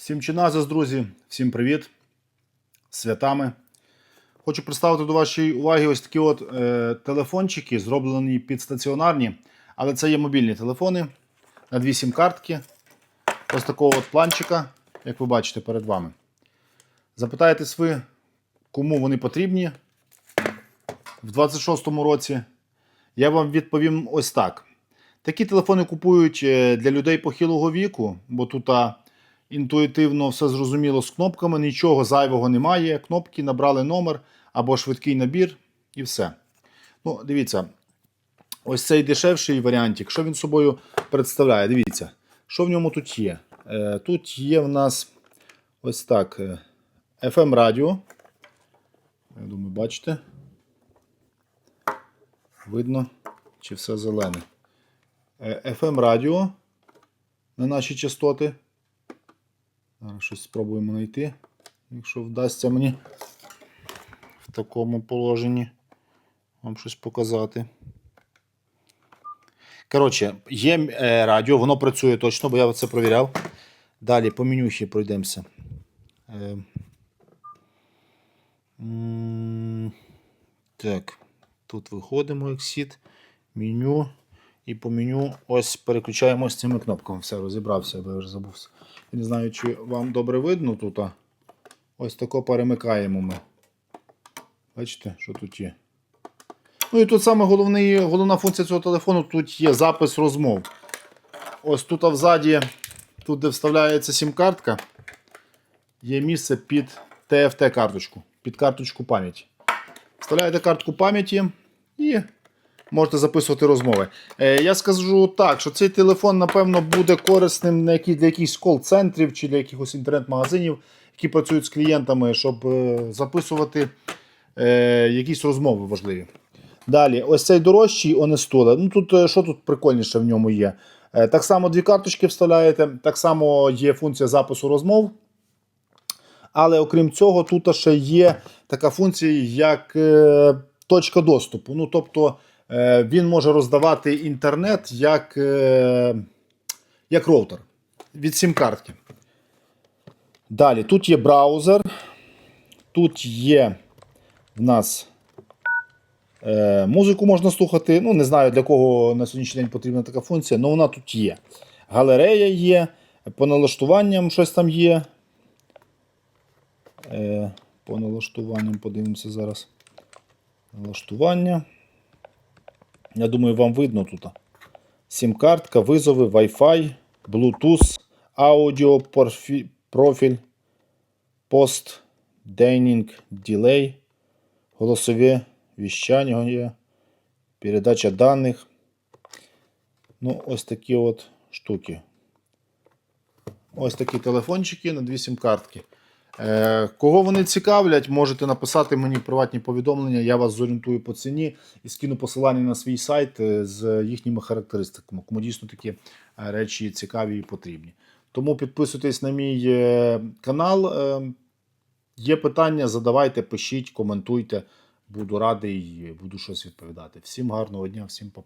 Всім чиназис, друзі, всім привіт. Святами. Хочу представити до вашої уваги ось такі от е, телефончики, зроблені під стаціонарні, але це є мобільні телефони на дві сім-картки. Ось такого от планчика, як ви бачите перед вами. Запитаєтесь ви, кому вони потрібні в 26-му році. Я вам відповім ось так. Такі телефони купують е, для людей похилого віку, бо тут а, інтуїтивно все зрозуміло з кнопками, нічого зайвого немає. Кнопки набрали номер або швидкий набір і все. Ну, дивіться, ось цей дешевший варіантик, що він собою представляє? Дивіться, що в ньому тут є. Е, Тут є в нас ось так: е, FM радіо. Я думаю, бачите? Видно, чи все зелене. FM радіо на наші частоти. Зараз щось спробуємо знайти, якщо вдасться мені в такому положенні вам щось показати. Коротше, є е, радіо, воно працює точно, бо я це провіряв. Далі по менюхі пройдемося. Е, так, тут виходимо Exit, меню. І по меню ось переключаємось цими кнопками. Все, розібрався, бо я вже забувся. Я не знаю, чи вам добре видно тут. Ось тако перемикаємо ми. Бачите, що тут є. Ну і тут саме головний, головна функція цього телефону тут є запис розмов. Ось тут взаді, тут де вставляється сім-картка, є місце під TFT-карточку, під карточку пам'яті. Вставляєте картку пам'яті і можете записувати розмови. Е, я скажу так, що цей телефон, напевно, буде корисним для якихось кол-центрів чи для якихось інтернет-магазинів, які працюють з клієнтами, щоб е, записувати е, якісь розмови важливі. Далі, ось цей дорожчий Онестула. Ну тут е, що тут прикольніше в ньому є? Е, так само дві карточки вставляєте, так само є функція запису розмов. Але окрім цього, тут ще є така функція, як е, точка доступу. Ну, тобто він може роздавати інтернет як, е, як роутер від сім-картки. Далі, тут є браузер, тут є в нас е, музику можна слухати. Ну, не знаю, для кого на сьогоднішній день потрібна така функція, але вона тут є. Галерея є, по налаштуванням щось там є. Е, по налаштуванням подивимося зараз. Налаштування. Я думаю, вам видно тут. Сім-картка, визови, Wi-Fi, Bluetooth, аудіо, профіль, пост, дейнінг, ділей, голосове віщання передача даних. Ну, ось такі от штуки. Ось такі телефончики на дві сім-картки. Е, Кого вони цікавлять, можете написати мені приватні повідомлення, я вас зорієнтую по ціні і скину посилання на свій сайт е, з їхніми характеристиками, кому дійсно такі е, речі цікаві і потрібні. Тому підписуйтесь на мій канал. Є питання, задавайте, пишіть, коментуйте. Буду радий, буду щось відповідати. Всім гарного дня, всім па.